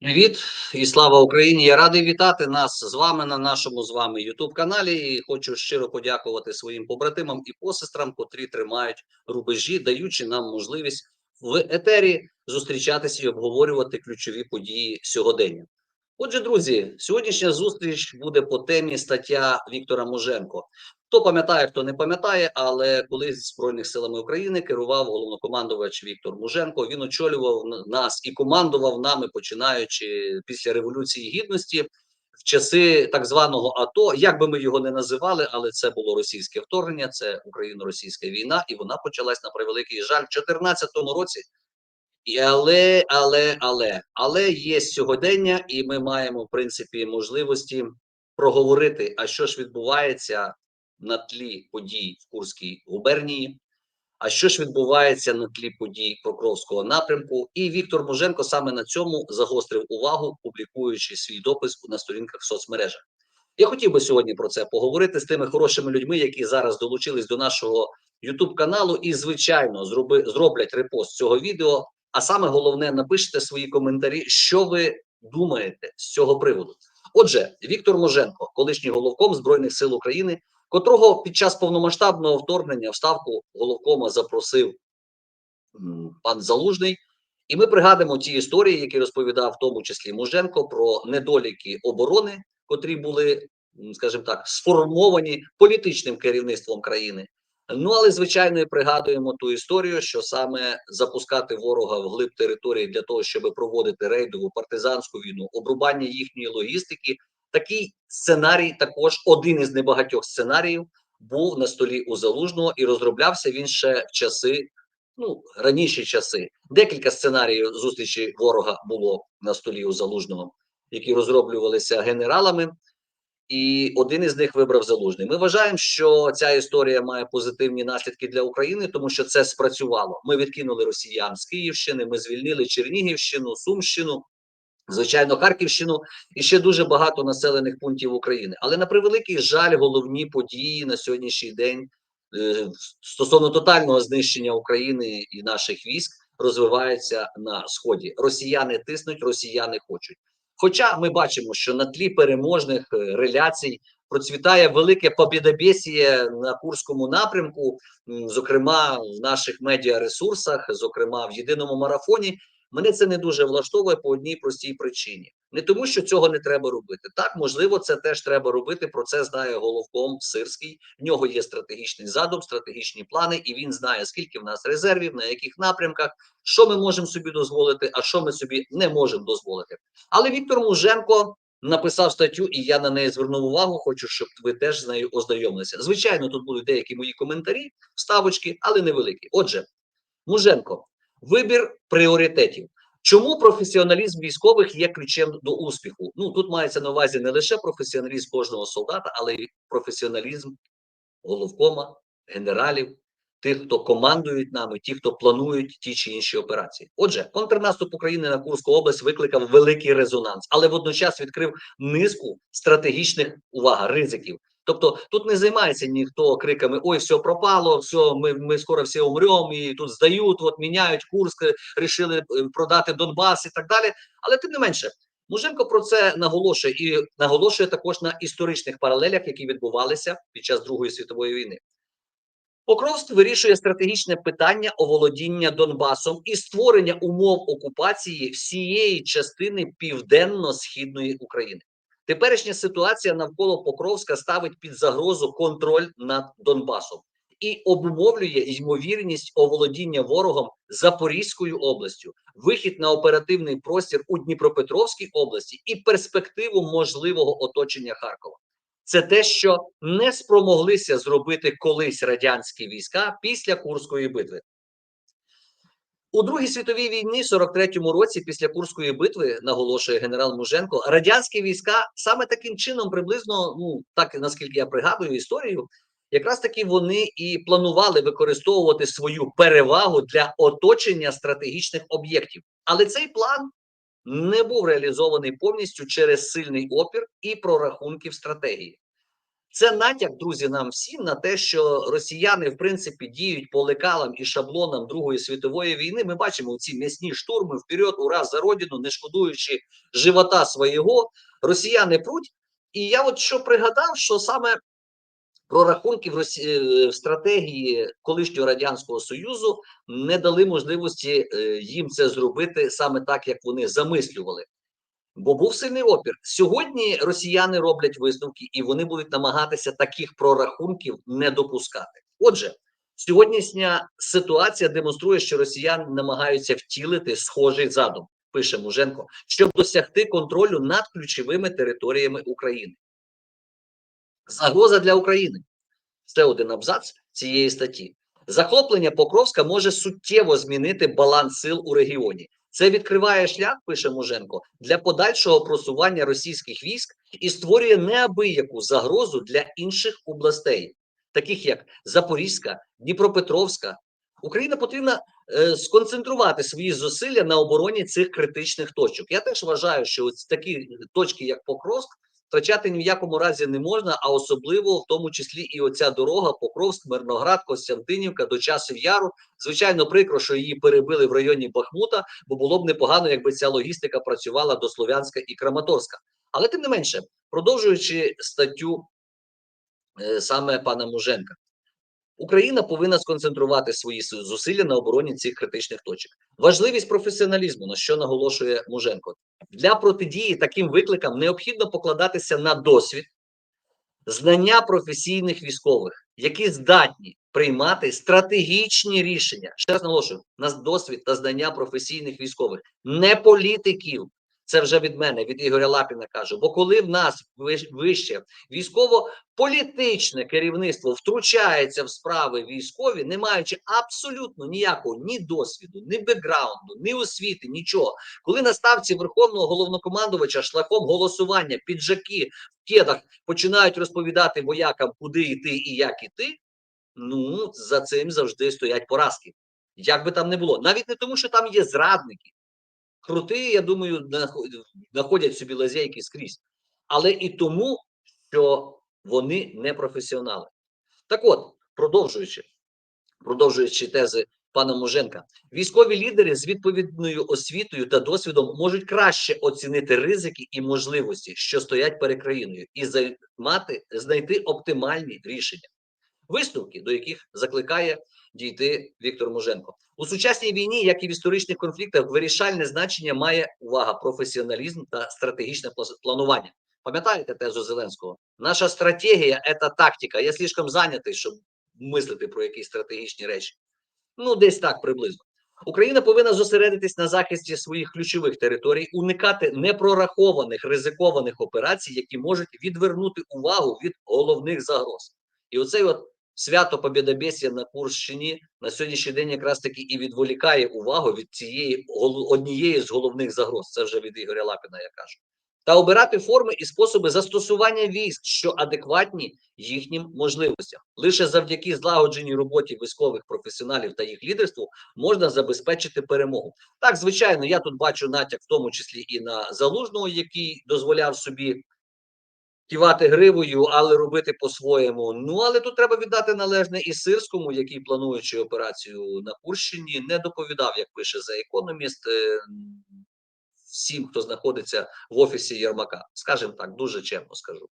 Привіт і слава Україні! Я радий вітати нас з вами на нашому з вами youtube каналі. І Хочу щиро подякувати своїм побратимам і посестрам, котрі тримають рубежі, даючи нам можливість в етері зустрічатися і обговорювати ключові події сьогодення. Отже, друзі, сьогоднішня зустріч буде по темі стаття Віктора Муженко. Хто пам'ятає, хто не пам'ятає, але колись збройних силами України керував головнокомандувач Віктор Муженко. Він очолював нас і командував нами, починаючи після революції гідності в часи так званого АТО. Як би ми його не називали, але це було російське вторгнення, це україно-російська війна, і вона почалась на превеликий жаль в 2014 році. Але, але, але, але є сьогодення, і ми маємо в принципі можливості проговорити, а що ж відбувається на тлі подій в Курській губернії, а що ж відбувається на тлі подій Покровського напрямку. І Віктор Муженко саме на цьому загострив увагу, публікуючи свій допис на сторінках в соцмережах. Я хотів би сьогодні про це поговорити з тими хорошими людьми, які зараз долучились до нашого youtube каналу, і звичайно зроби, зроблять репост цього відео. А саме головне, напишіть свої коментарі, що ви думаєте з цього приводу. Отже, Віктор Моженко, колишній головком збройних сил України, котрого під час повномасштабного вторгнення в ставку головкома запросив пан Залужний. І ми пригадуємо ті історії, які розповідав в тому числі Муженко про недоліки оборони, котрі були, скажімо так, сформовані політичним керівництвом країни. Ну але звичайно пригадуємо ту історію, що саме запускати ворога в глиб території для того, щоб проводити рейдову партизанську війну, обрубання їхньої логістики. Такий сценарій, також один із небагатьох сценаріїв, був на столі у залужного і розроблявся він ще в часи, ну раніші часи. Декілька сценаріїв зустрічі ворога було на столі у залужного, які розроблювалися генералами і один із них вибрав залужний. Ми вважаємо, що ця історія має позитивні наслідки для України, тому що це спрацювало. Ми відкинули росіян з Київщини, ми звільнили Чернігівщину, Сумщину. Звичайно, Харківщину і ще дуже багато населених пунктів України. Але на превеликий жаль, головні події на сьогоднішній день е, стосовно тотального знищення України і наших військ розвиваються на сході. Росіяни тиснуть, росіяни хочуть. Хоча ми бачимо, що на тлі переможних е, реляцій процвітає велике побідобєсіє на Курському напрямку, зокрема в наших медіаресурсах, зокрема в єдиному марафоні. Мене це не дуже влаштовує по одній простій причині. Не тому, що цього не треба робити. Так, можливо, це теж треба робити. Про це знає головком Сирський. В нього є стратегічний задум, стратегічні плани, і він знає, скільки в нас резервів, на яких напрямках, що ми можемо собі дозволити, а що ми собі не можемо дозволити. Але Віктор Муженко написав статтю, і я на неї звернув увагу. Хочу, щоб ви теж з нею ознайомилися. Звичайно, тут будуть деякі мої коментарі, вставочки, але невеликі. Отже, Муженко. Вибір пріоритетів. Чому професіоналізм військових є ключем до успіху? Ну тут мається на увазі не лише професіоналізм кожного солдата, але й професіоналізм головкома, генералів, тих, хто командують нами, ті, хто планують ті чи інші операції. Отже, контрнаступ України на Курську область викликав великий резонанс, але водночас відкрив низку стратегічних увага ризиків. Тобто тут не займається ніхто криками: Ой, все пропало, все, ми ми скоро всі умремо, і тут здають, от міняють Курск, рішили е, продати Донбас і так далі. Але тим не менше, Муженко про це наголошує і наголошує також на історичних паралелях, які відбувалися під час Другої світової війни. Покровськ вирішує стратегічне питання оволодіння Донбасом і створення умов окупації всієї частини південно-східної України. Теперішня ситуація навколо Покровська ставить під загрозу контроль над Донбасом і обумовлює ймовірність оволодіння ворогом Запорізькою областю, вихід на оперативний простір у Дніпропетровській області і перспективу можливого оточення Харкова. Це те, що не спромоглися зробити колись радянські війська після Курської битви. У Другій світовій війні, 43-му році, після Курської битви, наголошує генерал Муженко, радянські війська саме таким чином, приблизно, ну так наскільки я пригадую історію, якраз таки вони і планували використовувати свою перевагу для оточення стратегічних об'єктів. Але цей план не був реалізований повністю через сильний опір і прорахунків стратегії. Це натяк, друзі, нам всім на те, що росіяни в принципі діють по лекалам і шаблонам Другої світової війни. Ми бачимо ці м'ясні штурми вперед, ураз за родину, не шкодуючи живота свого. Росіяни пруть. І я от що пригадав, що саме прорахунки в, Росі... е, в стратегії колишнього радянського союзу не дали можливості е, їм це зробити саме так, як вони замислювали. Бо був сильний опір. Сьогодні росіяни роблять висновки, і вони будуть намагатися таких прорахунків не допускати. Отже, сьогоднішня ситуація демонструє, що росіяни намагаються втілити схожий задум, пише Муженко, щоб досягти контролю над ключовими територіями України. Загроза для України. Це один абзац цієї статті. Захоплення Покровська може суттєво змінити баланс сил у регіоні. Це відкриває шлях, пише Муженко, для подальшого просування російських військ і створює неабияку загрозу для інших областей, таких як Запорізька, Дніпропетровська. Україна потрібна е, сконцентрувати свої зусилля на обороні цих критичних точок. Я теж вважаю, що ось такі точки, як Покровськ, втрачати ні в якому разі не можна, а особливо в тому числі і оця дорога Покровськ, Мирноград, Костянтинівка до часів яру. Звичайно, прикро, що її перебили в районі Бахмута, бо було б непогано, якби ця логістика працювала до Слов'янська і Краматорська. Але тим не менше, продовжуючи статтю е, саме пана Муженка. Україна повинна сконцентрувати свої зусилля на обороні цих критичних точок. Важливість професіоналізму, на що наголошує Муженко, для протидії таким викликам необхідно покладатися на досвід, знання професійних військових, які здатні приймати стратегічні рішення. Ще раз наголошую, на досвід та знання професійних військових, не політиків. Це вже від мене, від Ігоря Лапіна кажу. Бо коли в нас вище військово-політичне керівництво втручається в справи військові, не маючи абсолютно ніякого ні досвіду, ні бекграунду, ні освіти, нічого. Коли на ставці верховного головнокомандувача шляхом голосування піджаки в кедах починають розповідати воякам, куди йти і як іти, ну за цим завжди стоять поразки. Як би там не було, навіть не тому, що там є зрадники. Крути, я думаю, нахо- знаходять собі лазейки скрізь, але і тому, що вони не професіонали. Так от, продовжуючи, продовжуючи тези пана Муженка, військові лідери з відповідною освітою та досвідом можуть краще оцінити ризики і можливості, що стоять перед країною, і займати, знайти оптимальні рішення. Висновки, до яких закликає дійти Віктор Муженко. У сучасній війні, як і в історичних конфліктах, вирішальне значення має увага, професіоналізм та стратегічне планування. Пам'ятаєте тезу Зеленського? Наша стратегія це тактика. Я слишком зайнятий, щоб мислити про якісь стратегічні речі. Ну, десь так приблизно. Україна повинна зосередитись на захисті своїх ключових територій, уникати непрорахованих ризикованих операцій, які можуть відвернути увагу від головних загроз. І оцей от свято Побєдобєсія на Курщині на сьогоднішній день якраз таки і відволікає увагу від цієї однієї з головних загроз. Це вже від Ігоря Лапіна, я кажу. Та обирати форми і способи застосування військ, що адекватні їхнім можливостям. Лише завдяки злагодженій роботі військових професіоналів та їх лідерству можна забезпечити перемогу. Так, звичайно, я тут бачу натяк, в тому числі і на залужного, який дозволяв собі кивати гривою, але робити по-своєму. Ну але тут треба віддати належне і Сирському, який плануючи операцію на Курщині, не доповідав, як пише за економіст. Всім, хто знаходиться в офісі Єрмака, скажімо так, дуже чемно скажу.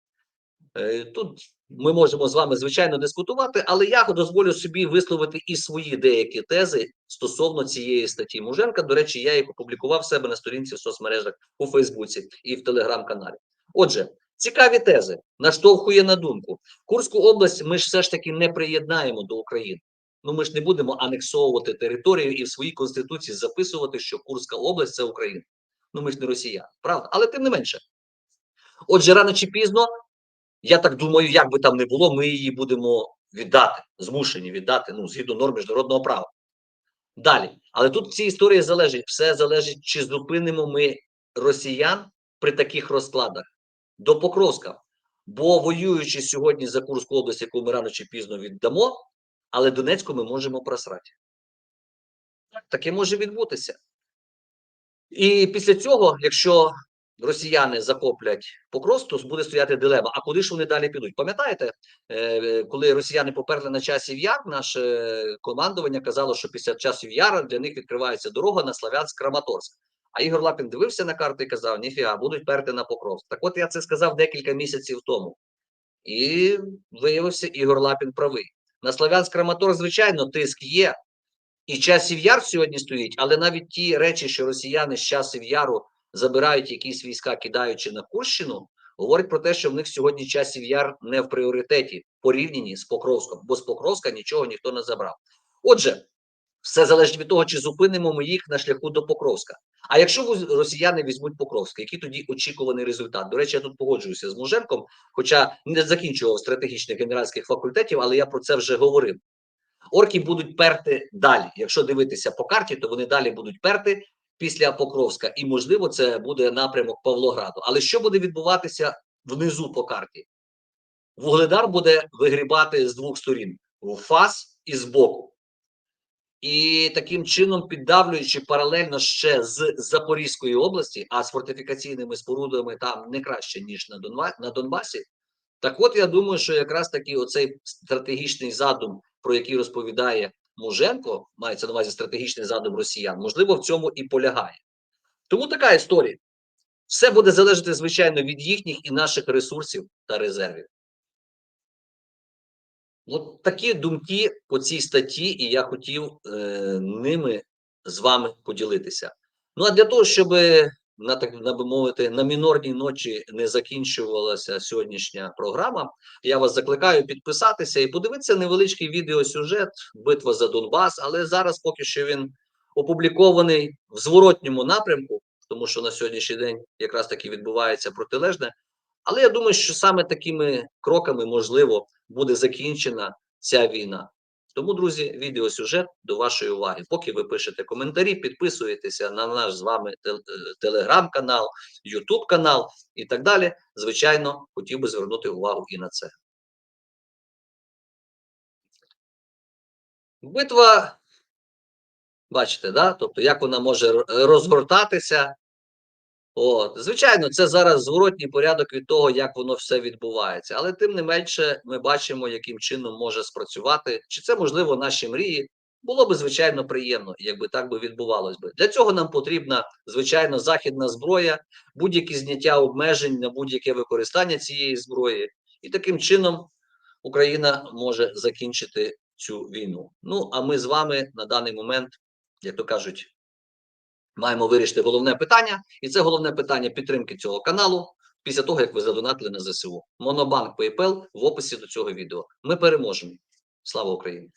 Е, Тут ми можемо з вами звичайно дискутувати, але я дозволю собі висловити і свої деякі тези стосовно цієї статті Муженка. До речі, я їх опублікував себе на сторінці в соцмережах у Фейсбуці і в телеграм-каналі. Отже, цікаві тези наштовхує на думку. Курську область ми ж все ж таки не приєднаємо до України. Ну ми ж не будемо анексовувати територію і в своїй конституції записувати, що Курська область це Україна. Ну ми ж не росіяни, правда? Але тим не менше. Отже, рано чи пізно я так думаю, як би там не було, ми її будемо віддати, змушені віддати, ну, згідно норм міжнародного права. Далі. Але тут в цій історії залежить, все залежить, чи зупинимо ми росіян при таких розкладах до Покровська. Бо воюючи сьогодні за Курську область, яку ми рано чи пізно віддамо, але Донецьку ми можемо просрати. Таке може відбутися. І після цього, якщо росіяни захоплять Покровськ, то буде стояти дилема. А куди ж вони далі підуть? Пам'ятаєте, е, коли росіяни поперли на часів яр, наше командування казало, що після часів яра для них відкривається дорога на Славянськ Краматорськ. А Ігор Лапін дивився на карту і казав: Ніфіга, будуть перти на Покровськ. Так от я це сказав декілька місяців тому. І виявився Ігор Лапін правий. На Славянськ Краматорськ, звичайно, тиск є. І часів яр сьогодні стоїть, але навіть ті речі, що росіяни з часів яру забирають якісь війська, кидаючи на Курщину, говорить про те, що в них сьогодні часів яр не в пріоритеті порівняні з Покровськом, бо з Покровська нічого ніхто не забрав. Отже, все залежить від того, чи зупинимо ми їх на шляху до Покровська. А якщо росіяни візьмуть Покровськ, який тоді очікуваний результат? До речі, я тут погоджуюся з Муженком, хоча не закінчував стратегічних генеральських факультетів, але я про це вже говорив. Орки будуть перти далі. Якщо дивитися по карті, то вони далі будуть перти після Покровська, і можливо, це буде напрямок Павлограду. Але що буде відбуватися внизу по карті? Вугледар буде вигрібати з двох сторін: в фас і з боку. І таким чином, піддавлюючи паралельно ще з Запорізької області, а з фортифікаційними спорудами там не краще, ніж на, Донба... на Донбасі. Так от я думаю, що якраз таки оцей стратегічний задум, про який розповідає Муженко, мається на увазі стратегічний задум росіян, можливо, в цьому і полягає. Тому така історія. Все буде залежати, звичайно, від їхніх і наших ресурсів та резервів. От такі думки по цій статті, і я хотів е, ними з вами поділитися. Ну а для того, щоб на так на би мовити на мінорній ночі не закінчувалася сьогоднішня програма, я вас закликаю підписатися і подивитися невеличкий відеосюжет Битва за Донбас, але зараз поки що він опублікований в зворотньому напрямку, тому що на сьогоднішній день якраз таки відбувається протилежне. Але я думаю, що саме такими кроками можливо буде закінчена ця війна. Тому, друзі, відеосюжет до вашої уваги. Поки ви пишете коментарі, підписуєтеся на наш з вами е, телеграм-канал, Ютуб канал і так далі. Звичайно, хотів би звернути увагу і на це. Битва, бачите, да? тобто, як вона може розгортатися. От, звичайно, це зараз зворотній порядок від того, як воно все відбувається. Але тим не менше, ми бачимо, яким чином може спрацювати. Чи це можливо наші мрії? Було би звичайно приємно, якби так би відбувалось би. Для цього нам потрібна звичайно західна зброя, будь-які зняття обмежень на будь-яке використання цієї зброї, і таким чином Україна може закінчити цю війну. Ну а ми з вами на даний момент, як то кажуть, маємо вирішити головне питання, і це головне питання підтримки цього каналу після того, як ви задонатили на ЗСУ. Монобанк PayPal в описі до цього відео. Ми переможемо. Слава Україні!